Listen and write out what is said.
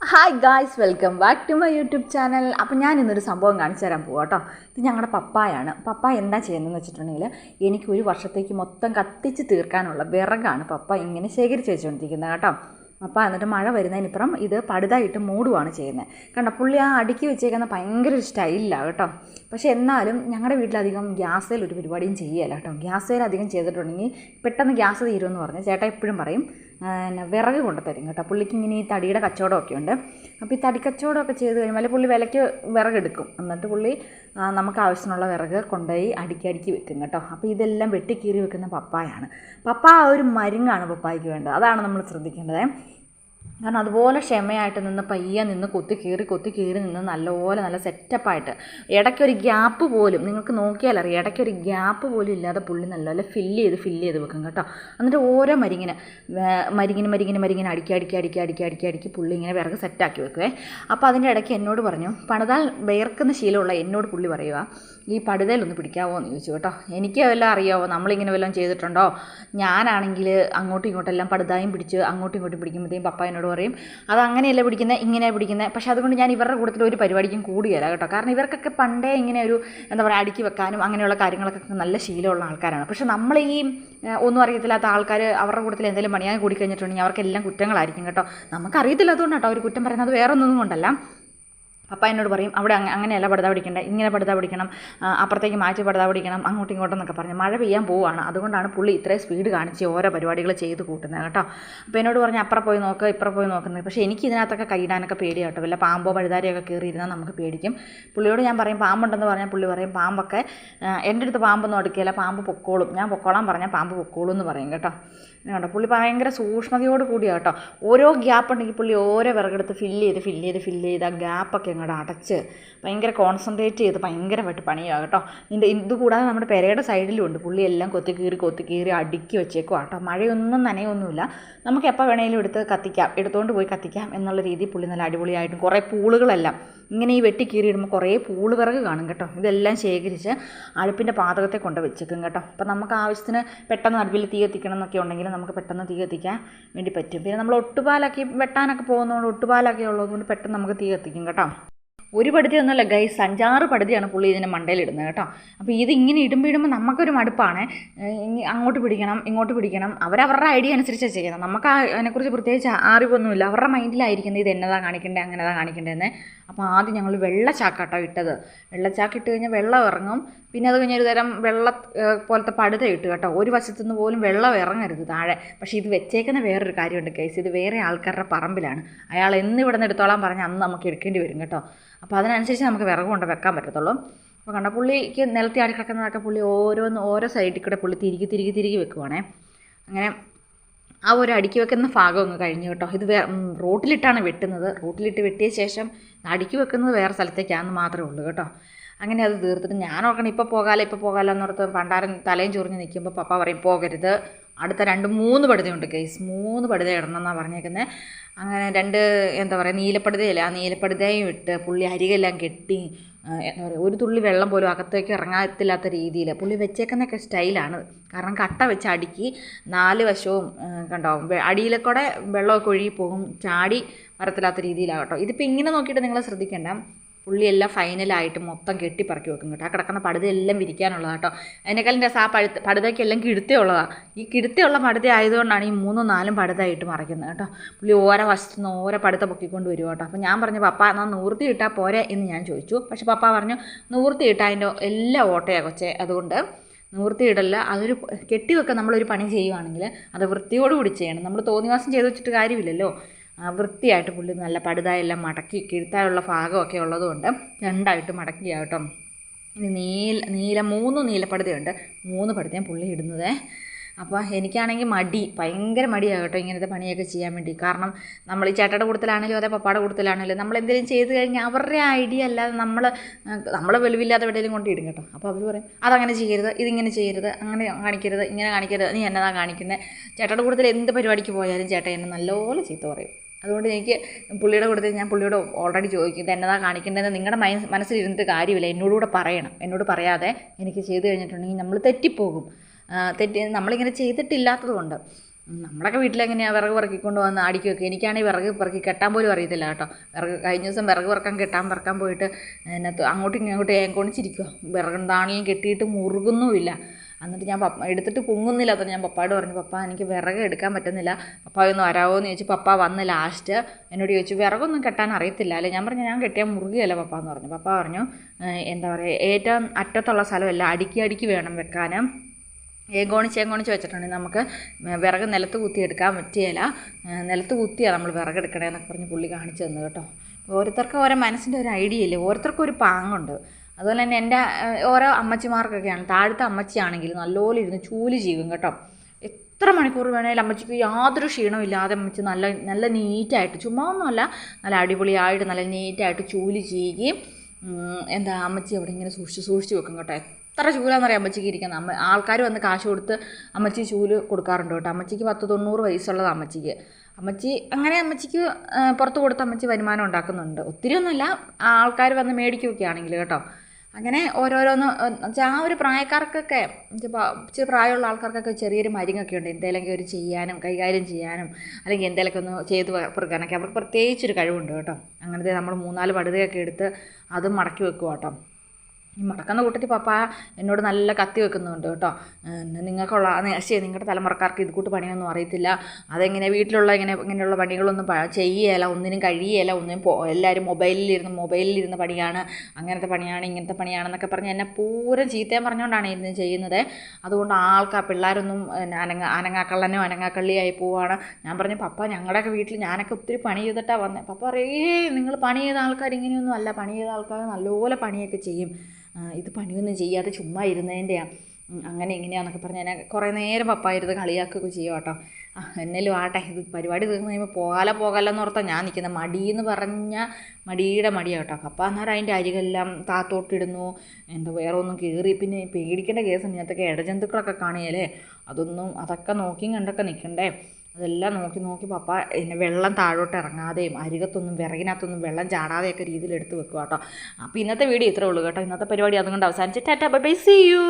Hi guys welcome back to my YouTube channel അപ്പം ഞാൻ ഇന്നൊരു സംഭവം കാണിച്ചു തരാൻ പോകാം കേട്ടോ ഇത് ഞങ്ങളുടെ പപ്പായാണ്. പപ്പ എന്താ ചെയ്യുന്നതെന്ന് വെച്ചിട്ടുണ്ടെങ്കിൽ എനിക്ക് ഒരു വർഷത്തേക്ക് മൊത്തം കത്തിച്ച് തീർക്കാനുള്ള വിറകാണ് പപ്പ ഇങ്ങനെ ശേഖരിച്ച് വെച്ചുകൊണ്ടിരിക്കുന്നത് കേട്ടോ. അപ്പ എന്നിട്ട് മഴ വരുന്നതിനിപ്പുറം ഇത് പടുതായിട്ട് മൂടുവാണ് ചെയ്യുന്നത് കണ്ടോ പുള്ളി ആ അടുക്കി വെച്ചേക്കുന്ന ഭയങ്കര ഒരു സ്റ്റൈലിലാണ് കേട്ടോ. പക്ഷേ എന്നാലും ഞങ്ങളുടെ വീട്ടിലധികം ഗ്യാസേൽ ഒരു പരിപാടിയും ചെയ്യല്ല കേട്ടോ. ഗ്യാസേൽ അധികം ചെയ്തിട്ടുണ്ടെങ്കിൽ പെട്ടെന്ന് ഗ്യാസ് തീരുമെന്ന് പറഞ്ഞ് ചേട്ടാ എപ്പോഴും പറയും പിന്നെ വിറക് കൊണ്ട് തരും കേട്ടോ. പുള്ളിക്ക് ഇങ്ങനെ ഈ തടിയുടെ കച്ചവടമൊക്കെ ഉണ്ട്. അപ്പോൾ ഈ തടി കച്ചവടമൊക്കെ ചെയ്ത് കഴിയുമ്പോൾ പുള്ളി വിലയ്ക്ക് വിറകെടുക്കും എന്നിട്ട് പുള്ളി നമുക്ക് ആവശ്യത്തിനുള്ള വിറക് കൊണ്ടുപോയി അടുക്കി അടുക്കി വെക്കും കേട്ടോ. അപ്പോൾ ഇതെല്ലാം വെട്ടിക്കീറി വെക്കുന്ന പപ്പായാണ്. പപ്പ ആ ഒരു മരുങ്ങാണ് പപ്പായ്ക്ക് വേണ്ടത്. അതാണ് നമ്മൾ ശ്രദ്ധിക്കേണ്ടത്. കാരണം അതുപോലെ ക്ഷമയായിട്ട് നിന്ന് പയ്യെ നിന്ന് കൊത്തി കീറി കൊത്തി കീറി നിന്ന് നല്ലപോലെ നല്ല സെറ്റപ്പായിട്ട് ഇടയ്ക്കൊരു ഗ്യാപ്പ് പോലും നിങ്ങൾക്ക് നോക്കിയാൽ അറിയാം ഇടയ്ക്കൊരു ഗ്യാപ്പ് പോലും ഇല്ലാതെ പുള്ളി നല്ലപോലെ ഫില്ല് ചെയ്ത് ഫില്ല് ചെയ്ത് വെക്കും കേട്ടോ. എന്നിട്ട് ഓരോ മരിങ്ങനെ മരിങ്ങനെ മരിങ്ങിന് മരിങ്ങിന് അടുക്കി അടുക്കി അടുക്കി അടുക്കി അടുക്കി അടുക്കി പുള്ളി ഇങ്ങനെ വിറക് സെറ്റാക്കി വെക്കുവേ. അപ്പോൾ അതിന്റെ ഇടയ്ക്ക് എന്നോട് പറഞ്ഞു പണിതാൽ വിയർക്കുന്ന ശീലമുള്ള എന്നോട് പുള്ളി പറയുക ഈ പടുതയിലൊന്ന് പിടിക്കാവോ എന്ന് ചോദിച്ചു കേട്ടോ. എനിക്ക് വല്ലതും അറിയാവോ? നമ്മളിങ്ങനെ വല്ലതും ചെയ്തിട്ടുണ്ടോ? ഞാനാണെങ്കിൽ അങ്ങോട്ടും ഇങ്ങോട്ടെല്ലാം പടുതായും പിടിച്ച് അങ്ങോട്ടും ഇങ്ങോട്ടും പിടിക്കുമ്പോഴത്തേക്കും പപ്പ എന്നോട് പറയും. അത് അങ്ങനെയല്ല പിടിക്കുന്നത് ഇങ്ങനെയാണ് പിടിക്കുന്നത് പക്ഷേ അതുകൊണ്ട് ഞാൻ ഇവരുടെ കൂട്ടത്തിൽ ഒരു പരിപാടിക്കും കൂടുകയില്ല കേട്ടോ. കാരണം ഇവർക്കൊക്കെ പണ്ടേ ഇങ്ങനെ ഒരു എന്താ പറയുക അടുക്കി വെക്കാനും അങ്ങനെയുള്ള കാര്യങ്ങളൊക്കെ നല്ല ശീലമുള്ള ആൾക്കാരാണ്. പക്ഷേ നമ്മൾ ഈ ഒന്നും അറിയത്തില്ലാത്ത ആൾക്കാർ അവരുടെ കൂട്ടത്തിൽ എന്തെങ്കിലും പണിയാൻ കൂടി കഴിഞ്ഞിട്ടുണ്ടെങ്കിൽ അവർക്കെല്ലാം കുറ്റങ്ങളായിരിക്കും കേട്ടോ. നമുക്കറിയത്തില്ലാത്തതുകൊണ്ടാണ് കേട്ടോ അവർ കുറ്റം പറയുന്നത്. വേറൊന്നും കൊണ്ടല്ല. പപ്പ എന്നോട് പറയും അവിടെ അങ്ങ അങ്ങനെയല്ല പടുത പിടിക്കേണ്ടത് ഇങ്ങനെ പടുത പിടിക്കണം അപ്പുറത്തേക്ക് മാറ്റി പടുത പിടിക്കണം അങ്ങോട്ടും ഇങ്ങോട്ടും എന്നൊക്കെ പറഞ്ഞ്. മഴ പെയ്യാൻ പോവുകയാണ് അതുകൊണ്ടാണ് പുള്ളി ഇത്രയും സ്പീഡ് കാണിച്ച് ഓരോ പരിപാടികൾ ചെയ്ത് കൂട്ടുന്നത് കേട്ടോ. അപ്പോൾ എന്നോട് പറഞ്ഞ് അപ്പുറം പോയി നോക്ക് ഇപ്പുറം പോയി നോക്കുന്നത്. പക്ഷേ എനിക്ക് ഇതിനകത്തൊക്കെ കൈയിടാനൊക്കെ പേടി കേട്ടോ. വല്ല പാമ്പോ പഴുതാരിയൊക്കെ കയറിയിരുന്നാൽ നമുക്ക് പേടിക്കും. പുള്ളിയോട് ഞാൻ പറയും പാമ്പുണ്ടെന്ന് പറഞ്ഞാൽ പുള്ളി പറയും പാമ്പൊക്കെ എന്റെ അടുത്ത് പാമ്പൊന്നും അടുക്കില്ല പാമ്പ് പൊക്കോളും. ഞാൻ പൊക്കോളാൻ പറഞ്ഞാൽ പാമ്പ് പൊക്കോളും എന്ന് പറയും കേട്ടോ. കേട്ടോ പുള്ളി ഭയങ്കര സൂക്ഷ്മതയോട് കൂടിയാണ് കേട്ടോ. ഓരോ ഗ്യാപ്പ് ഉണ്ടെങ്കിൽ പുള്ളി ഓരോ വിറകെടുത്ത് ഫില്ല് ചെയ്ത് ഫില്ല് ചെയ്ത് ഫില്ല് ചെയ്ത് ആ ഗ്യാപ്പൊക്കെ അങ്ങോട്ട് അടച്ച് ഭയങ്കര കോൺസെൻട്രേറ്റ് ചെയ്ത് ഭയങ്കരമായിട്ട് പണിയാണ് കേട്ടോ. ഇതിന്റെ ഇത് കൂടാതെ നമ്മുടെ പെരയുടെ സൈഡിലും ഉണ്ട് പുള്ളി എല്ലാം കൊത്തി കീറി കൊത്തി കീറി അടുക്കി വെച്ചേക്കും കേട്ടോ. മഴയൊന്നും നനയൊന്നുമില്ല. നമുക്ക് എപ്പോൾ വേണേലും എടുത്ത് കത്തിക്കാം. എടുത്തുകൊണ്ട് പോയി കത്തിക്കാം എന്നുള്ള രീതിയിൽ പുള്ളി നല്ല അടിപൊളിയായിട്ടും കുറേ പൂളുകളെല്ലാം ഇങ്ങനെ ഈ വെട്ടി കീറിയിടുമ്പോൾ കുറേ പൂൾ വിറക് കാണും കേട്ടോ. ഇതെല്ലാം ശേഖരിച്ച് അടുപ്പിന്റെ പാതകത്തെ കൊണ്ട് വെച്ചേക്കും കേട്ടോ. അപ്പോൾ നമുക്ക് ആവശ്യത്തിന് പെട്ടെന്ന് അടുപ്പിൽ തീ കത്തിക്കണം എന്നൊക്കെ ഉണ്ടെങ്കിൽ നമുക്ക് പെട്ടെന്ന് തീ കത്തിക്കാൻ വേണ്ടി പറ്റും. പിന്നെ നമ്മൾ ഒട്ടുപാലാക്കി വെട്ടാനൊക്കെ പോകുന്നതുകൊണ്ട് ഒട്ടുപാലൊക്കെ ഉള്ളതുകൊണ്ട് പെട്ടെന്ന് നമുക്ക് തീ കത്തിക്കും കേട്ടോ. ഒരു പടുതിയൊന്നുമല്ല ഗൈസ് അഞ്ചാറ് പടുതിയാണ് പുള്ളി ഇതിന്റെ മണ്ടയിലിടുന്നത് കേട്ടോ. അപ്പോൾ ഇത് ഇങ്ങനെ ഇടുമ്പോൾ ഇടുമ്പോൾ നമുക്കൊരു മടുപ്പാണ്. അങ്ങോട്ട് പിടിക്കണം ഇങ്ങോട്ട് പിടിക്കണം. അവരവരുടെ ഐഡിയ അനുസരിച്ചാണ് ചെയ്യുന്നത്. നമുക്ക് അതിനെക്കുറിച്ച് പ്രത്യേകിച്ച് അറിവൊന്നുമില്ല. അവരുടെ മൈൻഡിലായിരിക്കുന്നത് ഇത് എന്നതാ കാണിക്കേണ്ടത് അങ്ങനെതാ കാണിക്കേണ്ടതെന്ന് അപ്പോൾ ആദ്യം ഞങ്ങൾ വെള്ളച്ചാക്കാട്ടോ ഇട്ടത്. വെള്ളച്ചാക്ക് ഇട്ട് കഴിഞ്ഞാൽ വെള്ളം ഇറങ്ങും. പിന്നെ അത് കഴിഞ്ഞാൽ ഒരു തരം വെള്ള പോലത്തെ പടുത ഇട്ട് കേട്ടോ. ഒരു വശത്തുനിന്ന് പോലും വെള്ളം ഇറങ്ങരുത് താഴെ. പക്ഷേ ഇത് വെച്ചേക്കുന്ന വേറൊരു കാര്യമുണ്ട് കേസ് ഇത് വേറെ ആൾക്കാരുടെ പറമ്പിലാണ്. അയാൾ എന്ന് ഇവിടെ നിന്ന് എടുത്തോളാൻ പറഞ്ഞാൽ അന്ന് നമുക്ക് എടുക്കേണ്ടി വരും കേട്ടോ. അപ്പോൾ അതിനനുസരിച്ച് നമുക്ക് വിറക് കൊണ്ട് വെക്കാൻ പറ്റത്തുള്ളൂ. അപ്പോൾ കണ്ട പുള്ളിക്ക് നിലത്തി ആടി കിടക്കുന്നതൊക്കെ പുള്ളി ഓരോന്ന് ഓരോ സൈഡിൽ കൂടെ പുള്ളി തിരികെ തിരികെ തിരികെ വെക്കുവാണേ. അങ്ങനെ ആ ഒരു അടിക്ക് വെക്കുന്ന ഭാഗം അങ്ങ് കഴിഞ്ഞു കേട്ടോ. ഇത് വേ റോട്ടിലിട്ടാണ് വെട്ടുന്നത്. റോട്ടിലിട്ട് വെട്ടിയ ശേഷം അടിക്ക് വെക്കുന്നത് വേറെ സ്ഥലത്തേക്കാണെന്ന് മാത്രമേ ഉള്ളൂ കേട്ടോ. അങ്ങനെ അത് തീർത്തിട്ട് ഞാൻ ഓർക്കണം ഇപ്പോൾ പോകാലോ ഇപ്പോൾ പോകാലോ എന്നോർത്ത് പണ്ടാരൻ തലയും ചൊറിഞ്ഞ് നിൽക്കുമ്പോൾ പപ്പ പറയും പോകരുത്. അടുത്ത രണ്ട് മൂന്ന് പടുതയുണ്ട് കേസ് മൂന്ന് പടുത ഇടണം എന്നാണ് പറഞ്ഞേക്കുന്നത് അങ്ങനെ രണ്ട് എന്താ പറയുക നീലപ്പടുതയില്ല? ആ നീലപ്പടുതയും ഇട്ട് പുള്ളി അരികെല്ലാം കെട്ടി എന്താ പറയുക ഒരു തുള്ളി വെള്ളം പോലും അകത്തേക്ക് ഇറങ്ങാത്തില്ലാത്ത രീതിയിൽ പുള്ളി വെച്ചേക്കുന്നൊക്കെ സ്റ്റൈലാണ്. കാരണം കട്ട വെച്ച് അടുക്കി നാല് വശവും കണ്ടോ വെ- അടിയിലെ കൂടെ വെള്ളമൊക്കെ ഒഴുകി പോകും ചാടി വരത്തില്ലാത്ത രീതിയിലാണ് കേട്ടോ ഇതിപ്പോൾ ഇങ്ങനെ നോക്കിയിട്ട് നിങ്ങൾ ശ്രദ്ധിക്കേണ്ട. പുള്ളിയെല്ലാം ഫൈനലായിട്ട് മൊത്തം കെട്ടിപ്പറക്കി വെക്കും കേട്ടോ. ആ കിടക്കുന്ന പടുതയെല്ലാം വിരിക്കാനുള്ളതാണ് കേട്ടോ. അതിനേക്കാളും രസം ആ പഴുത്ത പടുതയ്ക്കെല്ലാം കിടുത്തയുള്ളതാണ് ഈ കിടുത്തയുള്ള പടുത ആയതുകൊണ്ടാണ് ഈ മൂന്നും നാലും പടുതയായിട്ട് മറയ്ക്കുന്നത് കേട്ടോ. പുള്ളി ഓരോ വശത്തു നിന്ന് ഓരോ പടുത്ത പൊക്കിക്കൊണ്ട് വരും കേട്ടോ. അപ്പോൾ ഞാൻ പറഞ്ഞു പപ്പ എന്നാൽ നൂർത്തി ഇട്ടാൽ പോരെ എന്ന് ഞാൻ ചോദിച്ചു. പക്ഷെ പപ്പ പറഞ്ഞു നൂർത്തി ഇട്ടാൽ അതിന്റെ എല്ലാ ഓട്ടയാണ് കൊച്ചേ. അതുകൊണ്ട് നിവൃത്തിയിടല്ല അതൊരു കെട്ടി വെക്കാൻ നമ്മളൊരു പണി ചെയ്യുവാണെങ്കിൽ അത് വൃത്തിയോടുകൂടി ചെയ്യണം. നമ്മൾ തോന്നിവാസം ചെയ്ത് വെച്ചിട്ട് കാര്യമില്ലല്ലോ. വൃത്തിയായിട്ട് പുള്ളി നല്ല പടുതായെല്ലാം മടക്കി കിഴുത്താനുള്ള ഭാഗമൊക്കെ ഉള്ളതുകൊണ്ട് രണ്ടായിട്ട് മടക്കിയാ കേട്ടോ. ഇനി നീല നീല മൂന്ന് നീലപ്പടുതയുണ്ട്. മൂന്ന് പടുതയും പുള്ളി ഇടുന്നത്. അപ്പോൾ എനിക്കാണെങ്കിൽ മടി ഭയങ്കര മടിയാണ് കേട്ടോ ഇങ്ങനത്തെ പണിയൊക്കെ ചെയ്യാൻ വേണ്ടി. കാരണം നമ്മൾ ഈ ചേട്ടയുടെ കൂടുതലാണെങ്കിലും അതെ പപ്പാടെ കൂടുതലാണെങ്കിലും നമ്മൾ എന്തെങ്കിലും ചെയ്ത് കഴിഞ്ഞാൽ അവരുടെ ഐഡിയ അല്ലാതെ നമ്മൾ നമ്മൾ വെളിവില്ലാതെ എവിടെയെങ്കിലും കൊണ്ട് ഇടും കേട്ടോ. അപ്പോൾ അവർ പറയും അതങ്ങനെ ചെയ്യരുത് ഇതിങ്ങനെ ചെയ്യരുത് അങ്ങനെ കാണിക്കരുത് ഇങ്ങനെ കാണിക്കരുത് നീ എന്നതാ കാണിക്കുന്നത് ചേട്ടയുടെ കൂടുതൽ എന്ത് പരിപാടിക്ക് പോയാലും ചേട്ടൻ എന്നെ നല്ലപോലെ ചീത്ത പറയും. അതുകൊണ്ട് എനിക്ക് പുള്ളിയുടെ കൂട്ടത്തിൽ ഞാൻ പുള്ളിയോട് ഓൾറെഡി ചോദിക്കും ഇത് എന്നതാ കാണിക്കേണ്ടതെന്ന് നിങ്ങളുടെ മൈ മനസ്സിലിരുന്നിട്ട് കാര്യമില്ല എന്നോടുകൂടെ പറയണം എന്നോട് പറയാതെ എനിക്ക് ചെയ്തു കഴിഞ്ഞിട്ടുണ്ടെങ്കിൽ നമ്മൾ തെറ്റിപ്പോകും. തെറ്റി നമ്മളിങ്ങനെ ചെയ്തിട്ടില്ലാത്തതുകൊണ്ട്. നമ്മളൊക്കെ വീട്ടിലെങ്ങനെയാണ് വിറക് പറക്കിക്കൊണ്ട് വന്ന് അടിക്കുകയൊക്കെ എനിക്കാണെങ്കിൽ വിറക് പറക്കി കെട്ടാൻ പോലും അറിയത്തില്ല കേട്ടോ. വിറക് കഴിഞ്ഞ ദിവസം വിറക് പറക്കാൻ കെട്ടാൻ പറക്കാൻ പോയിട്ട് അതിനകത്ത് അങ്ങോട്ടും ഇങ്ങോട്ടും ഏങ്കോണിച്ചിരിക്കുക വിറകുണ്ടാണെങ്കിലും കെട്ടിയിട്ട് മുറുകുന്നുമില്ല. എന്നിട്ട് ഞാൻ പപ്പ എടുത്തിട്ട് പൊങ്ങുന്നില്ല. അപ്പോൾ ഞാൻ പപ്പായോട് പറഞ്ഞു പപ്പ എനിക്ക് വിറക് എടുക്കാൻ പറ്റുന്നില്ല. പപ്പ ഒന്ന് വരാമോ എന്ന് ചോദിച്ചു. പപ്പ വന്ന് ലാസ്റ്റ് എന്നോട് ചോദിച്ചു വിറകൊന്നും കെട്ടാൻ അറിയത്തില്ല അല്ലേ? ഞാൻ പറഞ്ഞു ഞാൻ കെട്ടിയാൽ മുറുകയല്ല പപ്പ? എന്ന് പറഞ്ഞു. പപ്പ പറഞ്ഞു എന്താ പറയുക ഏറ്റവും അറ്റത്തുള്ള സ്ഥലമല്ല അടുക്കി അടുക്കി വേണം വെക്കാനും. ഏകോണിച്ച് ഏകോണിച്ച് വെച്ചിട്ടുണ്ടെങ്കിൽ നമുക്ക് വിറക് നിലത്ത് കുത്തിയെടുക്കാൻ പറ്റിയല്ല നിലത്ത് കുത്തിയാണ് നമ്മൾ വിറകെടുക്കണേ എന്നൊക്കെ പറഞ്ഞ് പുള്ളി കാണിച്ചു തന്നു കേട്ടോ. ഓരോരുത്തർക്കും ഓരോ മനസ്സിന്റെ ഒരു ഐഡിയ ഇല്ലേ? ഓരോരുത്തർക്കും ഒരു പാങ്ങുണ്ട്. അതുപോലെ തന്നെ എന്റെ ഓരോ അമ്മച്ചിമാർക്കൊക്കെയാണ് താഴത്തെ അമ്മച്ചിയാണെങ്കിൽ നല്ലപോലെ ഇരുന്ന് ചൂൽ ചെയ്യും കേട്ടോ. എത്ര മണിക്കൂർ വേണേലും അമ്മച്ചിക്ക് യാതൊരു ക്ഷീണവും ഇല്ലാതെ അമ്മച്ചി നല്ല നല്ല നീറ്റായിട്ട് ചുമ്മാ ഒന്നുമല്ല നല്ല അടിപൊളിയായിട്ട് നല്ല നീറ്റായിട്ട് ചൂൽ ചെയ്യുകയും എന്താ അമ്മച്ചി അവിടെ ഇങ്ങനെ സൂക്ഷിച്ച് സൂക്ഷിച്ച് വെക്കും കേട്ടോ. എത്ര ചൂലാന്നറിയാം അമ്മച്ചിക്ക് ഇരിക്കുന്നത് അമ്മ ആൾക്കാർ വന്ന് കാശ് കൊടുത്ത് അമ്മച്ചി ചൂൽ കൊടുക്കാറുണ്ട് കേട്ടോ. അമ്മച്ചിക്ക് പത്ത് തൊണ്ണൂറ് വയസ്സുള്ളത് അമ്മച്ചിക്ക്. അമ്മച്ചി അങ്ങനെ അമ്മച്ചിക്ക് പുറത്ത് കൊടുത്ത് അമ്മച്ചി വരുമാനം ഉണ്ടാക്കുന്നുണ്ട്. ഒത്തിരി ഒന്നുമില്ല ആൾക്കാർ വന്ന് മേടിക്കുകയൊക്കെ ആണെങ്കിൽ കേട്ടോ. അങ്ങനെ ഓരോരോന്ന് വെച്ചാൽ ആ ഒരു പ്രായക്കാർക്കൊക്കെ ഇച്ചിരി പ്രായമുള്ള ആൾക്കാർക്കൊക്കെ ചെറിയൊരു മരുങ്ങൊക്കെ ഉണ്ട്. എന്തെങ്കിലുമൊക്കെ ഒരു ചെയ്യാനും കൈകാര്യം ചെയ്യാനും അല്ലെങ്കിൽ എന്തെങ്കിലുമൊക്കെ ഒന്ന് ചെയ്ത് പെറുക്കാനൊക്കെ അവർക്ക് പ്രത്യേകിച്ചൊരു കഴിവുണ്ട് കേട്ടോ. അങ്ങനത്തെ നമ്മൾ മൂന്നാൽ പടുതയൊക്കെ എടുത്ത് അതും മടക്കി വെക്കുക കേട്ടോ. ഈ മടക്കുന്ന കൂട്ടത്തിൽ പപ്പ എന്നോട് നല്ല കത്തി വെക്കുന്നുണ്ട് കേട്ടോ. നിങ്ങൾക്കുള്ള ശരി നിങ്ങളുടെ തലമുറക്കാർക്ക് ഇതുകൂട്ട് പണിയൊന്നും അറിയത്തില്ല. അതെങ്ങനെ വീട്ടിലുള്ള ഇങ്ങനെ ഇങ്ങനെയുള്ള പണികളൊന്നും ചെയ്യുകയില്ല ഒന്നിനും കഴിയുകയില്ല ഒന്നിനും പോ എല്ലാവരും മൊബൈലിലിരുന്ന് മൊബൈലിലിരുന്ന് പണിയാണ് അങ്ങനത്തെ പണിയാണ് ഇങ്ങനത്തെ പണിയാണെന്നൊക്കെ പറഞ്ഞ് എന്നെ പൂരം ചീത്തയും പറഞ്ഞുകൊണ്ടാണ് ഇരുന്ന് ചെയ്യുന്നത്. അതുകൊണ്ട് ആൾക്കാർ പിള്ളേരൊന്നും അനങ്ങ അനങ്ങാക്കള്ളനോ അനങ്ങാക്കള്ളിയായി പോവാണ്. ഞാൻ പറഞ്ഞു പപ്പ ഞങ്ങളുടെയൊക്കെ വീട്ടിൽ ഞാനൊക്കെ ഒത്തിരി പണി ചെയ്തിട്ടാണ് വന്നത് പപ്പ പറയേ നിങ്ങൾ പണി ചെയ്ത ആൾക്കാർ ഇങ്ങനെയൊന്നും അല്ല. പണി ചെയ്ത ആൾക്കാർ നല്ലപോലെ പണിയൊക്കെ ചെയ്യും. ഇത് പണിയൊന്നും ചെയ്യാതെ ചുമ്മാ ഇരുന്നതിന്റെയാണ് അങ്ങനെ എങ്ങനെയാണെന്നൊക്കെ പറഞ്ഞ് എന്നെ കുറേ നേരം പപ്പ ഇരുന്ന് കളിയാക്കുകയൊക്കെ ചെയ്യും കേട്ടോ എന്നേലും ആട്ടെ ഇത് പരിപാടി തീർന്നു കഴിയുമ്പോൾ പോകാല പോകാലെന്ന് ഓർത്താൽ ഞാൻ നിൽക്കുന്നത് മടിയെന്ന് പറഞ്ഞാൽ മടിയുടെ മടിയാണ് കേട്ടോ അപ്പം അന്നേരം അതിന്റെ അരികെല്ലാം താത്തോട്ടിടുന്നു. എന്താ വേറെ ഒന്നും കയറി പിന്നെ പേടിക്കേണ്ട കേസുണ്ട്. ഇതിനകത്തൊക്കെ ഇടജന്തുക്കളൊക്കെ കാണിയാലേ അതൊന്നും അതൊക്കെ നോക്കിയും കണ്ടൊക്കെ നിൽക്കണ്ടേ അതെല്ലാം നോക്കി നോക്കി പപ്പ പിന്നെ വെള്ളം താഴോട്ട് ഇറങ്ങാതെയും അരികത്തൊന്നും വിറകിനകത്തൊന്നും വെള്ളം ചാടാതെയൊക്കെ രീതിയിൽ എടുത്ത് വെക്കുക കേട്ടോ അപ്പോൾ ഇന്നത്തെ വീഡിയോ ഇത്രേ ഉള്ളൂ കേട്ടോ. ഇന്നത്തെ പരിപാടി അതുകൊണ്ട് അവസാനിച്ച് tata bye bye see you.